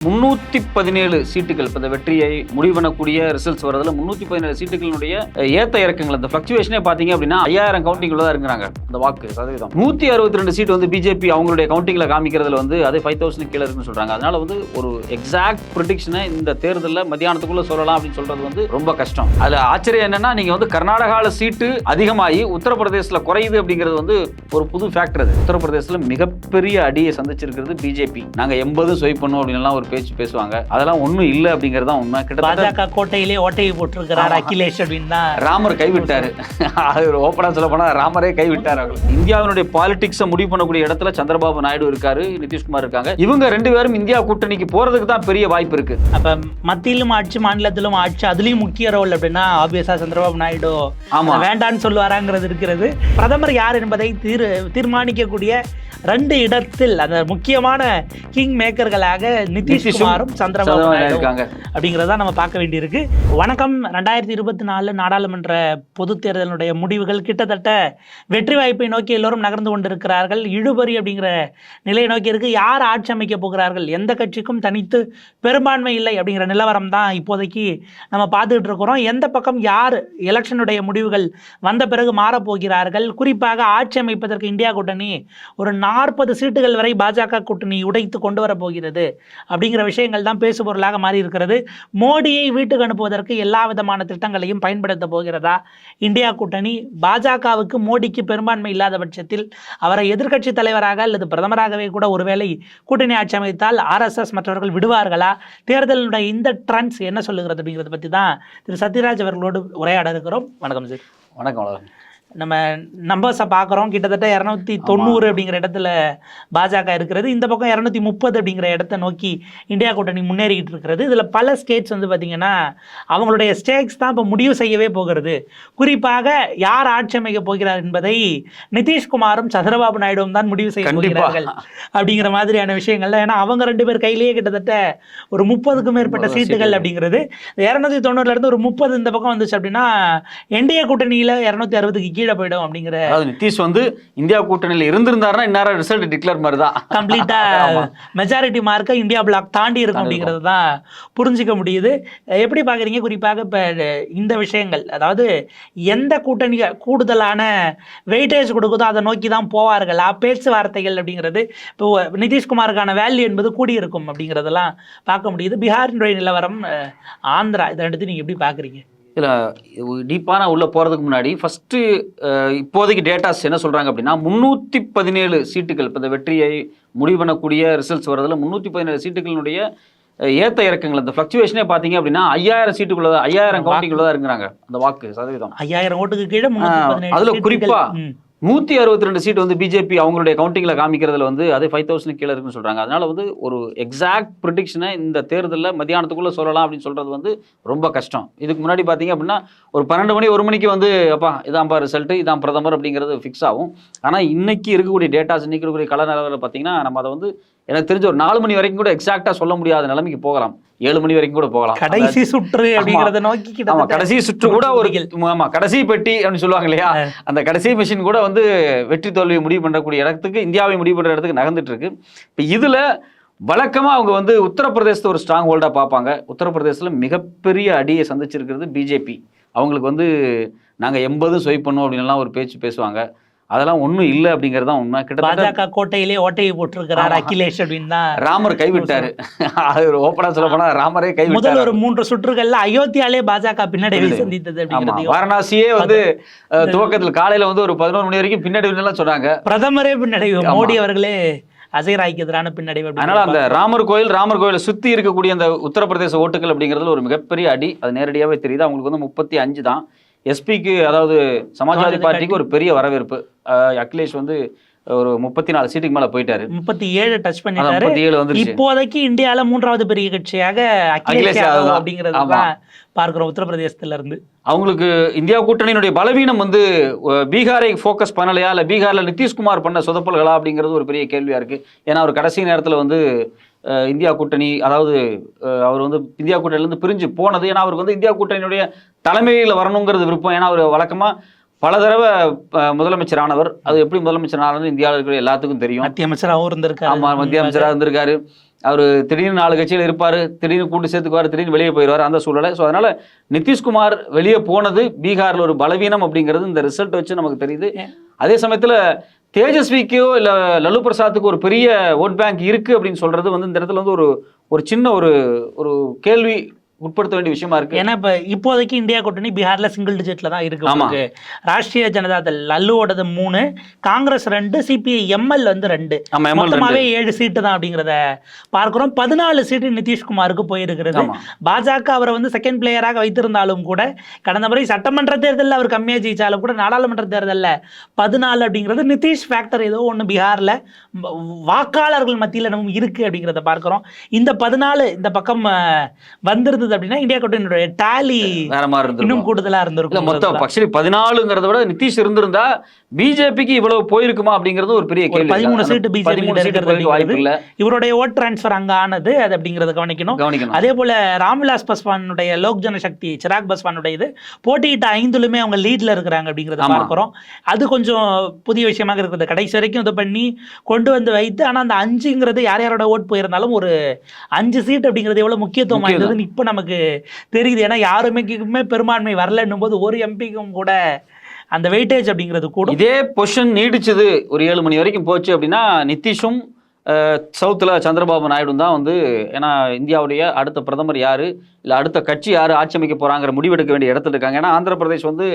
முன்னூத்தி பதினேழு சீட்டுகள். இப்போ இந்த வெற்றியை முடிவு பண்ணக்கூடிய ரிசல்ட்ஸ் வரதுல முன்னூத்தி பதினேழு சீட்டுகளுடைய அஹ், ஏத்த இறக்கங்கள். அந்த ஃபிளக்சுவேஷனே பார்த்தீங்க அப்படின்னா ஐயாயிரம் கவுண்டிங்ல தான் இருக்கிறாங்க. இந்த வாக்கு சதவீதம். நூத்தி அறுபத்தி ரெண்டு சீட் வந்து பிஜேபி அவங்களுடைய கவுண்டிங்ல காமிக்கிறதுல வந்து அது ஃபைவ் தௌசண்ட் கீழே இருக்குன்னு சொல்றாங்க. அதனால வந்து ஒரு எக்ஸாக்ட் ப்ரிடிக்ஷனை இந்த தேர்தலில் மத்தியானத்துக்குள்ள சொல்லலாம் அப்படின்னு சொல்றது வந்து ரொம்ப கஷ்டம். அதுல ஆச்சரியம் என்னன்னா நீங்க வந்து கர்நாடகாவில் சீட்டு அதிகமாகி உத்தரப்பிரதேசத்தில் குறையுது அப்படிங்கிறது வந்து ஒரு புது ஃபேக்டர் அது. உத்தரப்பிரதேசத்தில் மிகப்பெரிய அடியை சந்திச்சிருக்கிறது பிஜேபி நாங்க எண்பது ஸ்வைப் பண்ணோம் அப்படின்லாம் ஒரு பேச்சு பேசுவாங்க. அதெல்லாம் ஒண்ணும் இல்லை அப்படிங்கிறது தான் உண்மை. கிட்டத்தட்ட பாஜக கோட்டையிலே ஓட்டையை போட்டிருக்கிறார் அகிலேஷ் அப்படின்னு. ராமர் கைவிட்டாரு. அது ஒரு ஓப்பனா சொல்ல போனா ராமரே கைவிட்டார் அவர். இந்தியாவினுடைய பாலிடிக்ஸை முடிவு பண்ணக்கூடிய இடத்துல சந்திரபாபு நாயுடு இருக்காரு நிதிஷ்குமார் இருக்காங்க. இவங்க ரெண்டு பேரும் இந்தியா கூட்டணிக்கு போறதுக்கு தான் பெரிய வாய்ப்பு இருக்கு. அப்ப மத்தியிலும் ஆட்சி மாநிலத்திலும் ஆட்சி அதுலயும் முக்கிய ரோல் அப்படின்னா ஆப்வியஸா சந்திரபாபு நாயுடு. ஆமா. அதை வேண்டான்னு சொல்லுவாராங்கிறது இருக்கிறது. பிரதமர் யார் என்பதை தீர் தீர்மானிக்கக்கூடிய ரெண்டு இடத்தில் அந்த முக்கியமான கிங் மேக்கர்களாக நிதிஷ்குமாரும் சந்திரபாபு இருக்காங்க. அப்படிங்கிறத நம்ம பார்க்க வேண்டியிருக்கு. வணக்கம். ரெண்டாயிரத்தி இருபத்தி நாலு நாடாளுமன்ற பொதுத் தேர்தலினுடைய முடிவுகள் கிட்டத்தட்ட வெற்றி வாய்ப்பை நோக்கி எல்லோரும் நகர்ந்து கொண்டிருக்கிறார்கள். இழுபறி அப்படிங்கிற நிலையை நோக்கி இருக்கு. யார் ஆட்சி அமைக்க போகிறார்கள்? எந்த கட்சிக்கும் தனித்து பெரும்பான்மை இல்லை அப்படிங்கிற நிலவரம் தான் இப்போதைக்கு நம்ம பார்த்துக்கிட்டு இருக்கிறோம். எந்த பக்கம் யார் எலெக்ஷனுடைய முடிவுகள் வந்த பிறகு மாறப் போகிறார்கள்? குறிப்பாக ஆட்சி அமைப்பதற்கு இந்தியா கூட்டணி ஒரு நாற்பது சீட்டுகள் வரை பாஜக கூட்டணி உடைத்து கொண்டு வரப் போகிறது. அப்படிங்கிற விஷயங்கள் தான் பேசுபொருளாக மாறி இருக்கிறது. மோடியை வீட்டுக்கு அனுப்புவதற்கு எல்லா விதமான திட்டங்களையும் பயன்படுத்த போகிறதா? இந்தியா கூட்டணி பாஜகவுக்கு மோடிக்கு பெரும்பான்மை இல்லாத பட்சத்தில் அவரை எதிர்க்கட்சி தலைவராக அல்லது பிரதமராகவே கூட ஒருவேளை கூட்டணி ஆட்சி அமைத்தால் ஆர்எஸ்எஸ் மற்றவர்கள் விடுவார்களா? தேர்தலுடைய இந்த ட்ரெண்ட்ஸ் என்ன சொல்லுகிறது அப்படிங்கிறத பற்றி தான் திரு சத்யராஜ் அவர்களோடு உரையாட இருக்கிறோம். வணக்கம் சார். வணக்கம் வணக்கம். நம்ம நம்பர்ஸை பார்க்குறோம் கிட்டத்தட்ட இரநூத்தி தொண்ணூறு அப்படிங்கிற இடத்துல பாஜக இருக்கிறது. இந்த பக்கம் இரநூத்தி முப்பது அப்படிங்கிற இடத்த நோக்கி இந்தியா கூட்டணி முன்னேறிக்கிட்டு இருக்கிறது. இதில் பல ஸ்டேட்ஸ் வந்து பார்த்திங்கன்னா அவங்களுடைய ஸ்டேக்ஸ் தான் இப்போ முடிவு செய்யவே போகிறது. குறிப்பாக யார் ஆட்சி அமைக்க போகிறார் என்பதை நிதிஷ்குமாரும் சந்திரபாபு நாயுடுவும் தான் முடிவு செய்ய. போகிறார்கள் அப்படிங்கிற மாதிரியான விஷயங்கள்ல. ஏன்னா அவங்க ரெண்டு பேர் கையிலேயே கிட்டத்தட்ட ஒரு முப்பதுக்கும் மேற்பட்ட சீட்டுகள். அப்படிங்கிறது. இரநூத்தி தொண்ணூறுல இருந்து ஒரு முப்பது இந்த பக்கம் வந்துச்சு அப்படின்னா என்டிஏ கூட்டணியில இரநூத்தி அறுபதுக்கு கீழே போயிடும் அப்படிங்கிற நிதிஷ் வந்து இந்தியா கூட்டணியில் இருந்திருந்தாருன்னா இந்நேரம் ரிசல்ட் டிக்ளேர் மாதிரி தான் கம்ப்ளீட்டா மெஜாரிட்டி மார்க்கை இந்தியா பிளாக் தாண்டி இருக்கும் அப்படிங்கிறது தான் புரிஞ்சுக்க முடியுது. எப்படி பாக்குறீங்க குறிப்பாக இப்ப இந்த விஷயங்கள் அதாவது எந்த கூட்டணி கூடுதலான வெயிட்டேஜ் கொடுக்குதோ அதை நோக்கி தான் போவார்களா பேச்சுவார்த்தைகள் அப்படிங்கிறது இப்போ நிதிஷ்குமாருக்கான வேல்யூ என்பது கூடியிருக்கும் அப்படிங்கிறதெல்லாம் பார்க்க முடியுது. பீகாரினுடைய நிலவரம் ஆந்திரா இதை எடுத்து நீங்க எப்படி பாக்குறீங்க இதில் டீப்பான உள்ள போகிறதுக்கு முன்னாடி ஃபஸ்ட்டு இப்போதைக்கு டேட்டாஸ் என்ன சொல்கிறாங்க அப்படின்னா முந்நூற்றி பதினேழு சீட்டுகள் இப்போ இந்த வெற்றியை முடிவு பண்ணக்கூடிய ரிசல்ட்ஸ் வரதுல முந்நூற்றி பதினேழு சீட்டுகளுடைய அஹ், ஏத்த இறக்கங்கள் அந்த ஃப்ளக்சுவேஷனே பார்த்தீங்க அப்படின்னா ஐயாயிரம் சீட்டுக்குள்ள ஐயாயிரம் கவுண்டிங்குள்ள தான் இருக்கிறாங்க அந்த வாக்கு சதவீதம். ஐயாயிரம் ஓட்டுக்கு கீழே அதுல சீட்டுகள். நூற்றி அறுபத்தி ரெண்டு சீட் வந்து பிஜேபி அவங்களுடைய கவுண்டிங்கில் காமிக்கிறதுல வந்து அது ஃபைவ் தௌசண்ட் கீழே இருக்குன்னு சொல்கிறாங்க அதனால் வந்து ஒரு எக்ஸாக்ட் ப்ரிடிக்ஷனை இந்த தேர்தலில் மத்தியானத்துக்குள்ளே சொல்லலாம் அப்படின்னு சொல்கிறது வந்து ரொம்ப கஷ்டம். இதுக்கு முன்னாடி பார்த்தீங்க அப்படின்னா ஒரு பன்னெண்டு மணி ஒரு மணிக்கு வந்து அப்பா இதான்ப்பா ரிசல்ட்டு இதான் பிரதமர் அப்படிங்கிறது ஃபிக்ஸ் ஆகும். ஆனால் இன்றைக்கி இருக்கக்கூடிய டேட்டாஸ் இன்றைக்கி இருக்கக்கூடிய கல நிலவரம் பார்த்தீங்கன்னா நம்ம அதை வந்து எனக்கு தெரிஞ்ச ஒரு நாலு மணி வரைக்கும் கூட எக்ஸாக்டாக சொல்ல முடியாத நிலைமைக்கு போகலாம். ஏழு மணி வரைக்கும் கூட போகலாம். கடைசி சுற்று அப்படிங்கறத நோக்கி ஆமா கடைசி சுற்று கூட ஒரு ஆமா கடைசி பெட்டி அப்படின்னு சொல்லுவாங்க இல்லையா? அந்த கடைசி மிஷின் கூட வந்து வெற்றி தோல்வியை முடிவு பண்ணக்கூடிய இடத்துக்கு இந்தியாவை முடிவு பண்ற இடத்துக்கு நகர்ந்துட்டு இருக்கு. இப்போ இதுல வழக்கமா அவங்க வந்து உத்தரப்பிரதேசத்தை ஒரு ஸ்ட்ராங் ஹோல்டா பார்ப்பாங்க. உத்தரப்பிரதேசத்துல மிகப்பெரிய அடியை சந்திச்சிருக்கிறது பிஜேபி அவங்களுக்கு வந்து நாங்க எண்பது ஸ்வைப் பண்ணுவோம் அப்படின்லாம் ஒரு பேச்சு பேசுவாங்க. அதெல்லாம் ஒண்ணும் இல்லை அப்படிங்கிறது தான் உண்மை. கிட்டத்தட்ட பாஜக கோட்டையிலே ஓட்டையை போட்டிருக்கிறார். அகிலேஷ் அப்படின்னு தான். ராமர் கைவிட்டாரு. அது ஒரு ஓப்பனா சொல்ல போனா ராமரே முதல் கைவிட்டாரு ஒரு மூன்று சுற்றுகள்ல அயோத்தியாலே பாஜக பின்னடைவை. சந்தித்தது வாரணாசியே வந்து துவக்கத்துல காலையில வந்து ஒரு பதினோரு மணி வரைக்கும் பின்னாடி எல்லாம் சொன்னாங்க. பிரதமரே பின்னடைவு. மோடி அவர்களே அசைராய்க்கு எதிரான பின்னடைவு அதனால அந்த ராமர் கோயில் ராமர் கோயிலை சுத்தி இருக்கக்கூடிய அந்த உத்தரப்பிரதேச ஓட்டுகள் அப்படிங்கிறதுல ஒரு மிகப்பெரிய அடி. அது நேரடியாவே தெரியுது. அவங்களுக்கு வந்து முப்பத்தி அஞ்சு தான். எஸ்பிக்கு அதாவது சமாஜ்வாதி பார்ட்டிக்கு ஒரு பெரிய வரவேற்பு. அகிலேஷ் வந்து ஒரு முப்பத்தி நாலு சீட்டுக்கு மேல போயிட்டாரு. முப்பத்தி ஏழு டச் பண்ணிட்டாரு. இப்போதைக்கு இந்தியால மூன்றாவது பெரிய கட்சியாக அகிலேஷ் யாதவ். அப்படிங்கிறது பார்க்கிறோம் உத்தரப்பிரதேசத்துல இருந்து அவங்களுக்கு இந்தியா கூட்டணியினுடைய பலவீனம் வந்து பீகாரை ஃபோக்கஸ் பண்ணலையா? இல்லை பீகாரில் நிதிஷ்குமார் பண்ண சொதப்பல்களா? அப்படிங்கிறது ஒரு பெரிய கேள்வியா இருக்கு. ஏன்னா அவர் கடைசி நேரத்தில் வந்து இந்தியா கூட்டணி அதாவது அவர் வந்து இந்தியா கூட்டணியிலேருந்து பிரிஞ்சு போனது. ஏன்னா அவருக்கு வந்து இந்தியா கூட்டணியினுடைய தலைமையில் வரணுங்கிறது விருப்பம். ஏன்னா அவர் வழக்கமாக பல தடவை முதலமைச்சர் ஆனவர் அது எப்படி முதலமைச்சர் ஆனது இந்தியாவில் இருக்கிற எல்லாத்துக்கும் தெரியும். மத்திய அமைச்சராகவும் இருந்திருக்காரு. ஆமா மத்திய அமைச்சராக இருந்திருக்காரு. அவர் திடீர்னு நாலு கட்சியில் இருப்பார் திடீர்னு கூட்டு சேர்த்துக்குவார் திடீர்னு வெளியே போயிடுவார் அந்த சூழலை ஸோ அதனால நிதிஷ்குமார் வெளியே போனது பீகாரில் ஒரு பலவீனம் அப்படிங்கிறது இந்த ரிசல்ட் வச்சு நமக்கு தெரியுது. அதே சமயத்தில் தேஜஸ்விக்கோ இல்லை லல்லு பிரசாத்துக்கு ஒரு பெரிய ஓட் பேங்க் இருக்கு அப்படின்னு சொல்றது வந்து இந்த இடத்துல வந்து ஒரு ஒரு சின்ன ஒரு ஒரு கேள்வி உட்படுத்த வேண்டிய விஷயமா இருக்கு. ஏன்னா இப்ப இப்போதைக்கு இந்தியா கூட்டணி பீகார்ல சிங்கிள் டிஜிட்ல தான் இருக்கு. ராஷ்டிரிய ஜனதா தள் லல்லுவோடது மூணு காங்கிரஸ் ரெண்டு சிபிஐ எம்எல் வந்து ரெண்டு. மொத்தமாவே ஏழு சீட்டு தான் அப்படிங்கிறத பார்க்கிறோம். பதினாலு சீட்டு நிதிஷ்குமாருக்கு போயிருக்கிறது. பாஜக அவரை வந்து செகண்ட் பிளேயராக வைத்திருந்தாலும் கூட கடந்த முறை சட்டமன்ற தேர்தலில் அவர் கம்மியாக ஜெயிச்சாலும் கூட நாடாளுமன்ற தேர்தலில் பதினாலு அப்படிங்கிறது நிதிஷ் ஃபேக்டர் ஏதோ ஒன்று பீகாரில் வாக்காளர்கள் மத்தியில் நம்ம இருக்கு அப்படிங்கிறத பார்க்குறோம். இந்த பதினாலு இந்த பக்கம் அஹ், வந்திருந்தது அப்படின்னா இந்தியா கூட்டணியுடைய டேலி வேற மாதிரி இன்னும் கூடுதலா இருந்திருக்கும் மொத்தம் ஆக்சுவலி பதினாலுங்கிறத விட நிதிஷ் இருந்திருந்தா பிஜேபிக்கு இவ்வளவு போயிருக்குமா அப்படிங்கிறது ஒரு பெரிய கேள்வி. பதிமூணு சீட்டு பிஜேபி இருக்கிறது வாய்ப்பு இல்ல இவருடைய ஓட் டிரான்ஸ்ஃபர் அங்க ஆனது அது அப்படிங்கிறத கவனிக்கணும். கவனிக்கணும். அதே போல ராம்விலாஸ் பஸ்வானுடைய லோக் ஜனசக்தி சிராக் பஸ்வானுடைய இது போட்டியிட்ட ஐந்துலுமே அவங்க லீட்ல இருக்கிறாங்க அப்படிங்கிறத. பார்க்கிறோம். அது கொஞ்சம் புதிய விஷயமாக இருக்குது. கடைசி வரைக்கும் இது பண்ணி கொண்டு வந்து வைத்து ஆனா அந்த அஞ்சுங்கிறது யார் யாரோட ஓட் போயிருந்தாலும் ஒரு அஞ்சு சீட் அப்படிங்கிறது எவ்வளவு முக்கியத்துவம் வாய்ந்ததுன்னு இப்போ நமக்கு தெரியுது. ஏன்னா யாருமே பெரும்பான்மை வரலன்னும் போது ஒரு எம்பிக்கும் கூட அந்த வெயிட்டேஜ் அப்படிங்கிறது கூட இதே பொசிஷன் நீடிச்சது ஒரு ஏழு மணி வரைக்கும் போச்சு அப்படின்னா நிதிஷும் சவுத்தில் சந்திரபாபு நாயுடு தான் வந்து ஏன்னா இந்தியாவுடைய அடுத்த பிரதமர் யாரு? இல்லை அடுத்த கட்சி யார் ஆட்சி அமைக்க போறாங்கிற முடிவெடுக்க வேண்டிய இடத்துல இருக்காங்க. ஏன்னா ஆந்திர பிரதேஷ் வந்து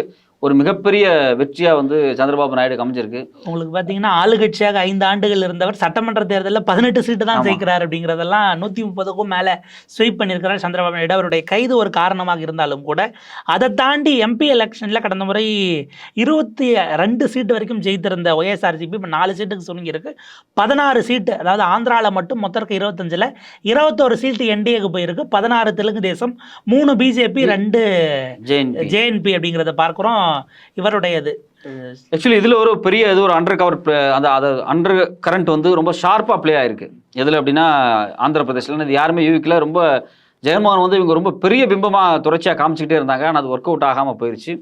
ஒரு மிகப்பெரிய வெற்றியா வந்து சந்திரபாபு நாயுடு அமைஞ்சிருக்கு உங்களுக்கு பார்த்தீங்கன்னா ஆளுங்கட்சியாக ஐந்து ஆண்டுகள் இருந்தவர் சட்டமன்ற தேர்தலில் பதினெட்டு சீட்டு தான். ஜெயிக்கிறார் அப்படிங்கிறதெல்லாம் நூற்றி முப்பதுக்கும் மேலே ஸ்வீப் பண்ணியிருக்கிறார் சந்திரபாபு நாயுடு. அவருடைய கைது ஒரு காரணமாக இருந்தாலும் கூட அதை தாண்டி எம்பி எலெக்ஷனில் கடந்த முறை இருபத்தி ரெண்டு சீட்டு வரைக்கும் ஜெயித்திருந்த ஒய்எஸ்ஆர்சிபி இப்போ நாலு சீட்டுக்கு சுருங்கியிருக்கு. பதினாறு சீட்டு அதாவது ஆந்திராவில் மட்டும் மொத்தம் இருக்க இருபத்தஞ்சில் இருபத்தோரு சீட்டு என்டிஏக்கு போயிருக்கு. பதினாறு தெலுங்கு தேசம் மூணு பிஜேபி ரெண்டு ஜேஎன்பி அப்படிங்கிறத பார்க்குறோம். இவருடையது. ஆக்சுவலி இதில் ஒரு பெரிய இது ஒரு அண்டர் கவர் அந்த அது அண்டர் கரண்ட் வந்து ரொம்ப ஷார்ப்பாக ப்ளே ஆயிருக்கு. எதில் அப்படின்னா ஆந்திர பிரதேசில் இது யாருமே யூகிக்கல ரொம்ப ஜெகன்மோகன் வந்து இவங்க ரொம்ப பெரிய பிம்பமாக தொடர்ச்சியாக காமிச்சிக்கிட்டே இருந்தாங்க. ஆனால் அது ஒர்க் அவுட் ஆகாமல் போயிருச்சு.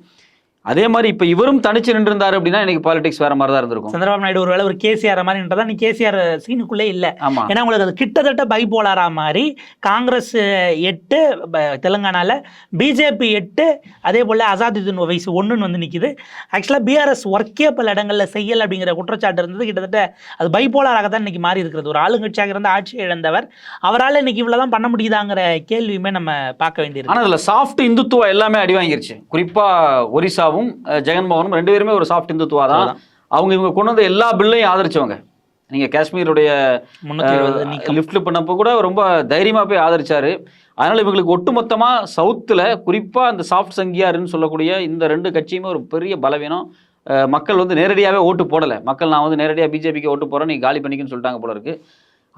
அதே மாதிரி இப்போ இவரும் தனிச்சு நின்றுருந்தாரு அப்படின்னா இன்னைக்கு பாலிடிக்ஸ் வேற மாதிரி தான் இருந்திருக்கும். சந்திரபாபு நாயுடு ஒருவேளை ஒரு கேசிஆர் மாதிரின்றதா நீ கேசிஆர் சீனுக்குள்ளே இல்லை. ஆமாம் ஏன்னா உங்களுக்கு அது கிட்டத்தட்ட பைபோலாரா மாதிரி காங்கிரஸ் எட்டு ப- தெலுங்கானால பிஜேபி எட்டு அதே போல் அசாதுதீன் வயசு ஒன்றுன்னு வந்து நிற்கிது ஆக்சுவலாக பிஆர்எஸ் ஒர்க்கே பல இடங்களில் செய்யல் அப்படிங்கிற குற்றச்சாட்டு இருந்தது. கிட்டத்தட்ட அது பைபோலாராக தான் இன்னைக்கு மாறி இருக்கிறது. ஒரு ஆளுங்கட்சியாக இருந்த ஆட்சி இழந்தவர். அவரால் இன்னைக்கு இவ்வளோ தான் பண்ண முடியுதாங்கிற கேள்வியுமே நம்ம பார்க்க வேண்டியிருக்கு. ஆனால் அதில் சாஃப்ட் இந்துத்துவா எல்லாமே அடி வாங்கிருச்சு. குறிப்பாக ஒரிசாவும் அஹ், ஜெகன்மோகனும் ரெண்டு பேருமே ஒரு சாஃப்ட் இந்துத்துவா தான் அவங்க இவங்க கொண்டு வந்த எல்லா பில்லையும் ஆதரிச்சவங்க. நீங்க காஷ்மீருடைய லிஃப்ட்ல பண்ணப்போ கூட ரொம்ப தைரியமா போய் ஆதரிச்சாரு. அதனால இவங்களுக்கு ஒட்டுமொத்தமா சவுத்துல குறிப்பா அந்த சாஃப்ட் சங்கியாருன்னு சொல்லக்கூடிய இந்த ரெண்டு கட்சியுமே ஒரு பெரிய பலவீனம். மக்கள் வந்து நேரடியாவே ஓட்டு போடல. மக்கள் நான் வந்து நேரடியா பிஜேபிக்கு ஓட்டு போறேன் நீ காலி பண்ணிக்கன்னு சொல்லிட்டாங்க போல இருக்கு.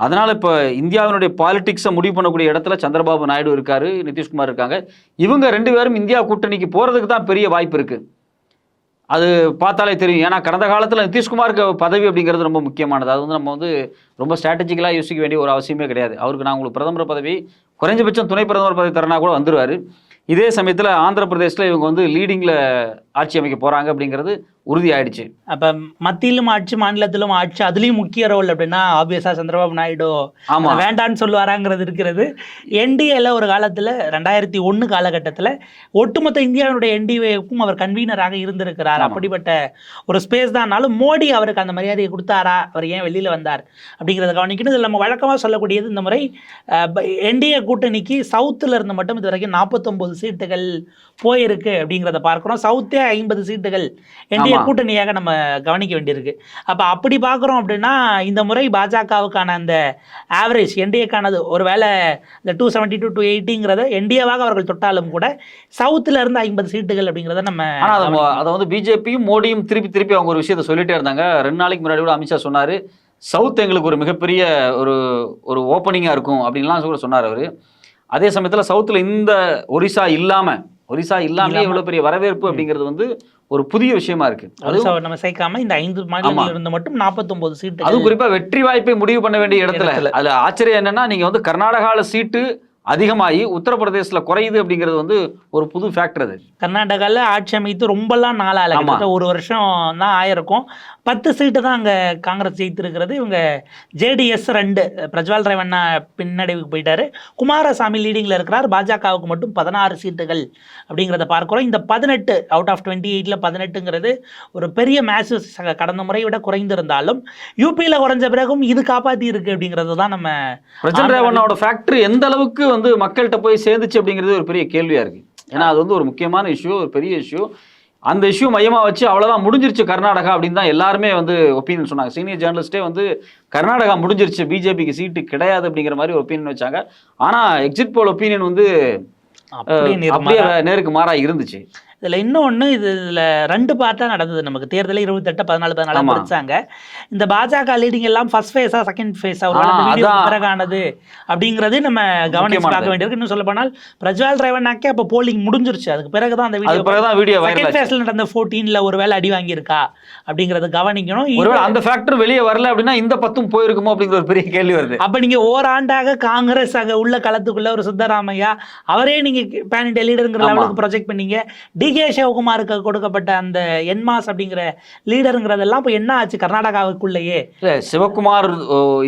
அதனால் இப்போ இந்தியாவினுடைய பாலிடிக்ஸை முடிவு பண்ணக்கூடிய இடத்துல சந்திரபாபு நாயுடு இருக்காரு நிதிஷ்குமார் இருக்காங்க. இவங்க ரெண்டு பேரும் இந்தியா கூட்டணிக்கு போகிறதுக்கு தான் பெரிய வாய்ப்பு இருக்குது அது பார்த்தாலே தெரியும். ஏன்னா கடந்த காலத்தில் நிதிஷ்குமாருக்கு பதவி அப்படிங்கிறது ரொம்ப முக்கியமானது. அது வந்து நம்ம வந்து ரொம்ப ஸ்ட்ராட்டஜிக்கலாக யோசிக்க வேண்டிய ஒரு அவசியமே கிடையாது. அவருக்கு நான் உங்களுக்கு பிரதமர் பதவி குறைஞ்சபட்சம் துணை பிரதமர் பதவி தரனா கூட வந்துருவார். இதே சமயத்தில் ஆந்திர பிரதேசில் இவங்க வந்து லீடிங்கில் ஆட்சி அமைக்க போகிறாங்க அப்படிங்கிறது உறுதியாயிடுச்சு. அப்போ மத்தியிலும் ஆட்சி மாநிலத்திலும் ஆட்சி அதுலேயும் முக்கிய ரோல் அப்படின்னா ஆப்வியஸாக சந்திரபாபு நாயுடு. ஆமாம் வேண்டான்னு சொல்லுவாராங்கிறது இருக்கிறது. என்டிஏல ஒரு காலத்தில் ரெண்டாயிரத்தி ஒன்று காலகட்டத்தில் ஒட்டுமொத்த இந்தியாவினுடைய என்டிஏக்கும் அவர் கன்வீனராக இருந்திருக்கிறார். அப்படிப்பட்ட ஒரு ஸ்பேஸ் தான்னாலும் மோடி அவருக்கு அந்த மரியாதையை கொடுத்தாரா? அவர் ஏன் வெளியில் வந்தார்? அப்படிங்கிறத கவனிக்கணும். இதில் நம்ம வழக்கமாக சொல்லக்கூடியது இந்த முறை என்டிஏ கூட்டணிக்கு சவுத்தில் இருந்து மட்டும் இது வரைக்கும் நாற்பத்தொம்போது சீட்டுகள் போயிருக்கு அப்படிங்கிறத பார்க்குறோம். சவுத்தே ஐம்பது சீட்டுகள் என்டிஏ. கூட்டணியாக நம்ம கவனிக்க வேண்டியிருக்கு. அப்போ அப்படி பார்க்குறோம் அப்படின்னா இந்த முறை பாஜகவுக்கான அந்த ஆவரேஜ் என்டிஏக்கானது ஒருவேளை இந்த டூ செவன்ட்டி டூ டூ எயிட்டிங்கிறத என்டிஏவாக அவர்கள் தொட்டாலும் கூட சவுத்தில் இருந்து ஐம்பது சீட்டுகள் அப்படிங்கிறத நம்ம அதை வந்து பிஜேபியும் மோடியும் திருப்பி திருப்பி அவங்க ஒரு விஷயத்த சொல்லிட்டே இருந்தாங்க. ரெண்டு நாளைக்கு முன்னாடி கூட அமித்ஷா சொன்னார் சவுத் எங்களுக்கு ஒரு மிகப்பெரிய ஒரு ஒரு ஓப்பனிங்காக இருக்கும் அப்படின்லாம் கூட சொன்னார் அவர். அதே சமயத்தில் சவுத்தில் இந்த ஒரிசா இல்லாமல் ஒரிசா இல்லாமலே இல்லாம. இவ்வளோ பெரிய வரவேற்பு அப்படிங்கிறது வந்து ஒரு புதிய விஷயமா இருக்கு. ஒரிசாவை நம்ம சேர்க்காம இந்த ஐந்து மாநிலங்கள் இருந்து மட்டும் நாற்பத்தொன்பது சீட்டு. அதுவும் குறிப்பா வெற்றி வாய்ப்பை முடிவு பண்ண வேண்டிய இடத்துல. இடத்துல. அதுல ஆச்சரியம் என்னன்னா நீங்க வந்து கர்நாடகால சீட்டு அதிகமாகி உத்தரப்பிரதேசத்துல குறையுது அப்படிங்கிறது வந்து ஒரு புது ஃபேக்டர் அது. கர்நாடகாவில் ஆட்சி அமைத்து ரொம்பலாம் நாளால ஆமா. கிட்டத்தட்ட ஒரு வருஷம் தான் ஆயிருக்கும். பத்து சீட்டு தான் அங்கே காங்கிரஸ் ஜெயித்திருக்கிறது. இவங்க ஜேடிஎஸ் ரெண்டு பிரஜ்வால் ரேவண்ணா பின்னடைவுக்கு போயிட்டாரு. குமாரசாமி லீடிங்கில் இருக்கிறார். பாஜகவுக்கு மட்டும் பதினாறு சீட்டுகள் அப்படிங்கிறத பார்க்குறோம். இந்த பதினெட்டு அவுட் ஆஃப் டுவெண்ட்டி எயிட்டில் பதினெட்டுங்கிறது ஒரு பெரிய மேசிவ் கடந்த முறையை விட குறைந்திருந்தாலும் யூபியில் குறைஞ்ச பிறகும் இது காப்பாற்றி இருக்கு அப்படிங்கிறது தான் நம்ம பிரஜன் ரேவண்ணாவோட ஃபேக்டரி எந்த அளவுக்கு வந்து மக்கள்கிட்ட போய் சேர்ந்துச்சு அப்படிங்கிறது ஒரு பெரிய கேள்வியா இருக்கு. ஏன்னா அது வந்து ஒரு முக்கியமான இஷ்யூ ஒரு பெரிய இஷ்யூ அந்த இஷ்யூ மையமா வச்சு அவ்வளவுதான் முடிஞ்சிருச்சு கர்நாடகா அப்படின்னு தான் எல்லாருமே வந்து ஒப்பீனியன் சொன்னாங்க. சீனியர் ஜேர்னலிஸ்டே வந்து கர்நாடகா முடிஞ்சிருச்சு பிஜேபிக்கு சீட்டு கிடையாது அப்படிங்கிற மாதிரி ஒப்பீனியன் வச்சாங்க. ஆனா எக்ஸிட் போல் ஒப்பீனியன் வந்து அப்படியே நேருக்கு மாறா இருந்துச்சு. இதில் இன்னொன்று இது இதில் ரெண்டு பார்ட்டாக நடந்தது நமக்கு. தேர்தலில் இருபத்தெட்டு பதினாலு பதினாலு ஆமா. பிரிச்சாங்க இந்த பாஜக லீடிங் எல்லாம் ஃபர்ஸ்ட் ஃபேஸா செகண்ட் ஃபேஸா ஒரு. பிறகானது அப்படிங்கிறது நம்ம கவனிச்சு. பார்க்க வேண்டியிருக்கு. இன்னும் சொல்ல போனால் பிரஜ்வால் ரேவண்ணாக்கே அப்போ போலிங் முடிஞ்சிருச்சு. அதுக்கு பிறகு தான் அந்த வீடியோ வீடியோ செகண்ட் ஃபேஸில் நடந்த ஃபோர்டீனில் ஒரு வேலை அடி வாங்கியிருக்கா அப்படிங்கிறத கவனிக்கணும். ஒருவேளை அந்த ஃபேக்டர் வெளியே வரல அப்படின்னா இந்த பத்தும் போயிருக்குமோ அப்படிங்கிற ஒரு பெரிய கேள்வி வருது. அப்ப நீங்க ஓராண்டாக காங்கிரஸ் அங்க உள்ள களத்துக்குள்ள ஒரு சித்தராமையா அவரே நீங்க பேன் இண்டியா லீடருங்கிற. லெவலுக்கு ப்ரொஜெக்ட் பண்ணீங்க. டிகே சிவகுமாருக்கு கொடுக்கப்பட்ட அந்த என்மாஸ் அப்படிங்கிற லீடருங்கிறதெல்லாம் இப்போ என்ன ஆச்சு கர்நாடகாவுக்குள்ளேயே? சிவகுமார்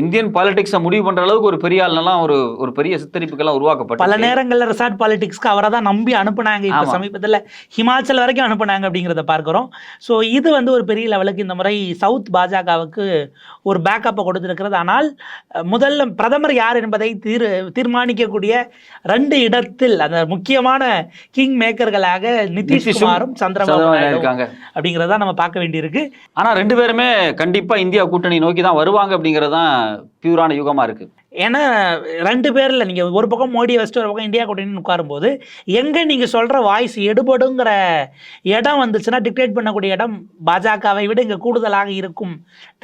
இந்தியன் பாலிடிக்ஸை முடிவு பண்ற அளவுக்கு ஒரு பெரிய ஆள்லாம் ஒரு ஒரு பெரிய சித்தரிப்புக்கெல்லாம் பல உருவாக்கப்பட்டது நேரங்கள்ல ரிசார்ட் பாலிடிக்ஸ்க்கு அவரை தான் நம்பி அனுப்புனாங்க. இப்ப. சமீபத்துல ஹிமாச்சல் வரைக்கும் அனுப்புனாங்க அப்படிங்கிறத பார்க்கிறோம். ஸோ இது வந்து ஒரு பெரிய லெவலுக்கு இந்த முறை சவுத் பாஜகவுக்கு ஒரு பேக்கப்பை கொடுத்திருக்கிறது. ஆனால் முதல்ல பிரதமர் யார் என்பதை தீர் தீர்மானிக்கக்கூடிய ரெண்டு இடத்தில் அந்த முக்கியமான கிங் மேக்கர்களாக நிதிஷ்குமாரும் சந்திரபாபு இருக்காங்க. அப்படிங்கிறத நம்ம பார்க்க வேண்டியிருக்கு. ஆனா ரெண்டு பேருமே கண்டிப்பா இந்தியா கூட்டணி நோக்கி தான் வருவாங்க அப்படிங்கிறது தான் பியூரான யுகமா இருக்கு. ஏன்னா ரெண்டு பேர்ல நீங்க ஒரு பக்கம் மோடியை வச்சுட்டு ஒரு பக்கம் இந்தியா கூட்டணின்னு உட்காரும்போது எங்க நீங்க சொல்ற வாய்ஸ் எடுபடுங்கிற இடம் வந்துச்சுன்னா டிக்டேட் பண்ணக்கூடிய இடம் பாஜகவை விட இங்க கூடுதலாக இருக்கும்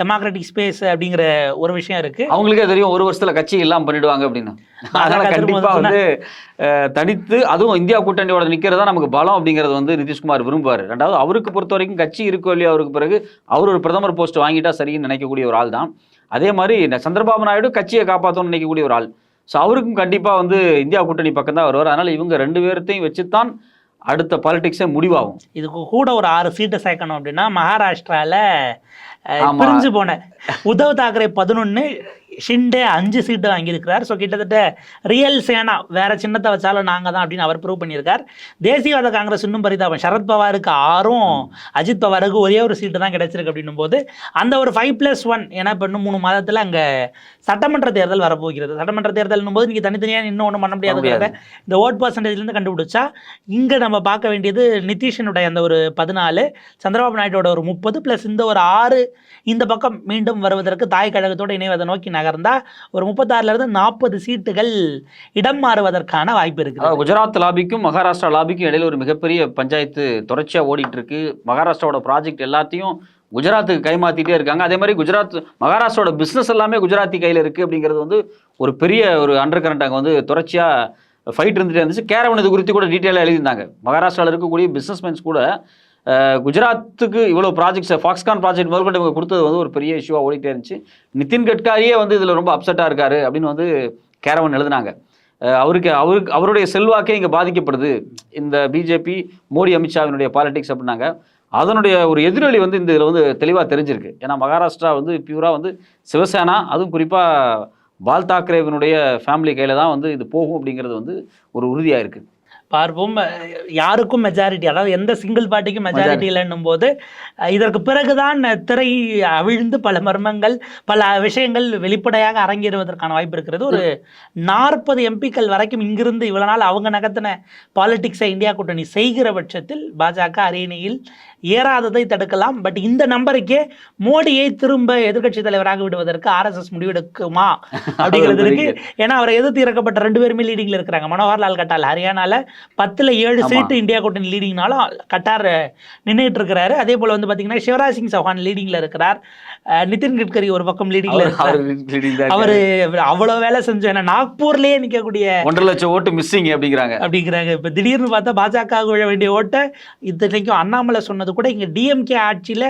டெமோக்ராட்டிக் ஸ்பேஸ் அப்படிங்கிற ஒரு விஷயம் இருக்கு. அவங்களுக்கே தெரியும் ஒரு வருஷத்துல கட்சி எல்லாம் பண்ணிடுவாங்க அப்படின்னு. அதனால பாஜக கண்டிப்பா திரும்ப வந்து தனித்து அதுவும் இந்தியா கூட்டணியோட நிக்கிறதா நமக்கு பலம் அப்படிங்கிறது வந்து நிதிஷ்குமார் விரும்புவார். ரெண்டாவது அவருக்கு பொறுத்த வரைக்கும் கட்சி இருக்கோ இல்லையோ அவருக்கு பிறகு அவர் ஒரு பிரதமர் போஸ்ட் வாங்கிட்டா சரின்னு நினைக்கக்கூடிய ஒரு ஆள் தான் அதே மாதிரி சந்திரபாபு நாயுடு கட்சியை காப்பாற்றணும்னு நினைக்கக்கூடிய ஒரு ஆள். ஸோ அவருக்கும் கண்டிப்பா வந்து இந்தியா கூட்டணி பக்கம் தான் வருவார். அதனால இவங்க ரெண்டு பேர்த்தையும் வச்சுத்தான் அடுத்த பாலிடிக்ஸே முடிவாகும். இதுக்கு கூட ஒரு ஆறு சீட்டை சேர்க்கணும் அப்படின்னா ஆமா. பிரிஞ்சு போன உத்தவ் தாக்கரே பதினொன்று ஷிண்டே அஞ்சு சீட்டு வாங்கியிருக்கிறார். ஸோ கிட்டத்தட்ட ரியல் சேனா வேற சின்னத்தை வச்சாலும் நாங்க தான் அப்படின்னு அவர் ப்ரூவ் பண்ணியிருக்கார். தேசியவாத காங்கிரஸ் இன்னும் பரிதாபம். சரத் பவாருக்கு ஆறும் அஜித் பவாருக்கு ஒரே ஒரு சீட்டு தான் கிடைச்சிருக்கு அப்படின்னும் போது அந்த ஒரு ஃபைவ் ப்ளஸ் ஒன் ஏன்னா இப்போ இன்னும் மூணு மாதத்தில் அங்கே சட்டமன்ற தேர்தல் வரப்போகிறது. சட்டமன்ற தேர்தல்னும் போது நீங்கள் தனித்தனியாக இன்னும் ஒன்றும் பண்ண முடியாதுங்கிறத இந்த ஓட் பர்சன்டேஜ்லேருந்து கண்டுபிடிச்சா இங்கே நம்ம பார்க்க வேண்டியது நிதிஷனுடைய அந்த ஒரு பதினாலு சந்திரபாபு நாயுடோட ஒரு முப்பது ப்ளஸ் இந்த ஒரு ஆறு இந்த பக்கம் மீண்டும் வருவதற்கு தாய் கழகத்தோடு இணைவதை நோக்கி நகர்ந்தா ஒரு முப்பத்தாறுல இருந்து நாற்பது சீட்டுகள் இடம் மாறுவதற்கான வாய்ப்பு அதாவது இருக்குது குஜராத் லாபிக்கும் மகாராஷ்டிரா லாபிக்கும் இடையில ஒரு மிகப்பெரிய பஞ்சாயத்து தொடர்ச்சியா ஓடிட்டு இருக்கு மகாராஷ்டிராவோட ப்ராஜெக்ட் எல்லாத்தையும் குஜராத்துக்கு கைமாத்திட்டே இருக்காங்க. அதே மாதிரி குஜராத் மகாராஷ்டிராவோட பிஸ்னஸ் எல்லாமே குஜராத்தி கையில் இருக்கு அப்படிங்கிறது வந்து ஒரு பெரிய ஒரு அண்டர் கரண்ட் அங்கே வந்து தொடர்ச்சியா ஃபைட் இருந்துட்டே இருந்துச்சு. கேரவன் இது குறித்து கூட டீட்டெயிலாக எழுதியிருந்தாங்க. மகாராஷ்டிராவில் இருக்கக்கூடிய பிஸ்னஸ்மேன்ஸ் கூட குஜராத்துக்கு இவ்வளோ ப்ராஜெக்ட்ஸை ஃபாக்ஸ்கான் ப்ராஜெக்ட் முதல்கொண்டு இவங்க கொடுத்தது வந்து ஒரு பெரிய இஷ்யூவாக ஓடிட்டே இருந்துச்சு. நிதின் கட்காரியே வந்து இதில் ரொம்ப அப்செட்டாக இருக்காரு அப்படின்னு வந்து கேரவன் எழுதினாங்க. அவருக்கு அவருக்கு அவருடைய செல்வாக்கே இங்கே பாதிக்கப்படுது. இந்த பிஜேபி மோடி அமித்ஷாவினுடைய பாலிடிக்ஸ் அப்படின்னாங்க. அதனுடைய ஒரு எதிரொலி வந்து இந்த இதில் வந்து தெளிவாக தெரிஞ்சிருக்கு. ஏன்னா மகாராஷ்டிரா வந்து பியூராக வந்து சிவசேனா அதுவும் குறிப்பாக பால் தாக்கரேவினுடைய ஃபேமிலி கையில் தான் வந்து இது போகும் அப்படிங்கிறது வந்து ஒரு உறுதியாக இருக்குது பார்ப்போம். யாருக்கும் மெஜாரிட்டி அதாவது எந்த சிங்கிள் பார்ட்டிக்கும் மெஜாரிட்டி இல்லைன்னும் போது இதற்கு பிறகுதான் திரை அவிழ்ந்து பல மர்மங்கள் பல விஷயங்கள் வெளிப்படையாக அரங்கேறுவதற்கான வாய்ப்பு இருக்கிறது. ஒரு நாற்பது எம்பிக்கள் வரைக்கும் இங்கிருந்து இவ்வளவு நாள் அவங்க நகர்த்தின பாலிடிக்ஸை இந்தியா கூட்டணி செய்கிற பட்சத்தில் பாஜக அரியணையில் ஏறாததை தடுக்கலாம். பட் இந்த நம்பருக்கே மோடியை திரும்ப எதிர்க்கட்சி தலைவராக விடுவதற்கு ஆர்எஸ்எஸ் முடிவெடுக்குமா? அப்படிங்கிறது இருக்கு ஏன்னா அவரை எதிர்த்து இறக்கப்பட்ட ரெண்டு பேருமே லீடிங்ல இருக்கிறாங்க. மனோகர் லால் கட்டால் ஹரியானால பத்தில் ஏழு. சீட்டு இந்தியா கூட்டணி லீடிங்னாலும் கட்டார் நின்றுட்டு இருக்கிறாரு அதே போல் வந்து பார்த்தீங்கன்னா சிவராஜ் சிங் சௌஹான் லீடிங்கில் இருக்கிறார். நிதின் கட்கரி ஒரு பக்கம் லீடிங்கில் அவர் இருக்கிறார். அவர். அவ்வளோ வேலை செஞ்சோம் ஏன்னா நாக்பூர்லேயே நிற்கக்கூடிய ஒன்றரை லட்சம் ஓட்டு மிஸ்ஸிங் அப்படிங்கிறாங்க. அப்படிங்கிறாங்க. இப்போ திடீர்னு பார்த்தா பாஜக விழ வேண்டிய ஓட்டை இத்தனைக்கும் அண்ணாமலை சொன்னது கூட இங்கே டிஎம்கே ஆட்சியில்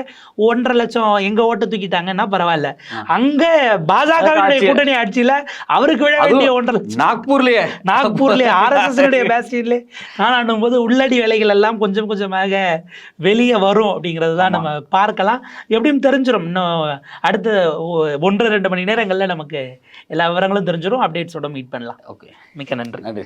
ஒன்றரை லட்சம் எங்கள் ஓட்டை தூக்கிட்டாங்கன்னா பரவாயில்ல. அங்கே பாஜக கூட்டணி ஆட்சியில் அவருக்கு விழ வேண்டிய ஒன்றரை லட்சம். நாக்பூர்லயே. நாக்பூர்லேயே ஆர்எஸ்எஸ்னுடைய பேஸ்டிலே நானாடும் போது உள்ளடி வேலைகள் எல்லாம் கொஞ்சம் கொஞ்சமாக வெளியே வரும் அப்படிங்கிறது தான் நம்ம பார்க்கலாம். எப்படியும் தெரிஞ்சிடும் இன்னும் அடுத்த ஒன்று ரெண்டு மணி நேரங்களில் நமக்கு எல்லா விவரங்களும் தெரிஞ்சிடும் அப்டேட்ஸோட மீட் பண்ணலாம். ஓகே. மிக்க நன்றி. நன்றி.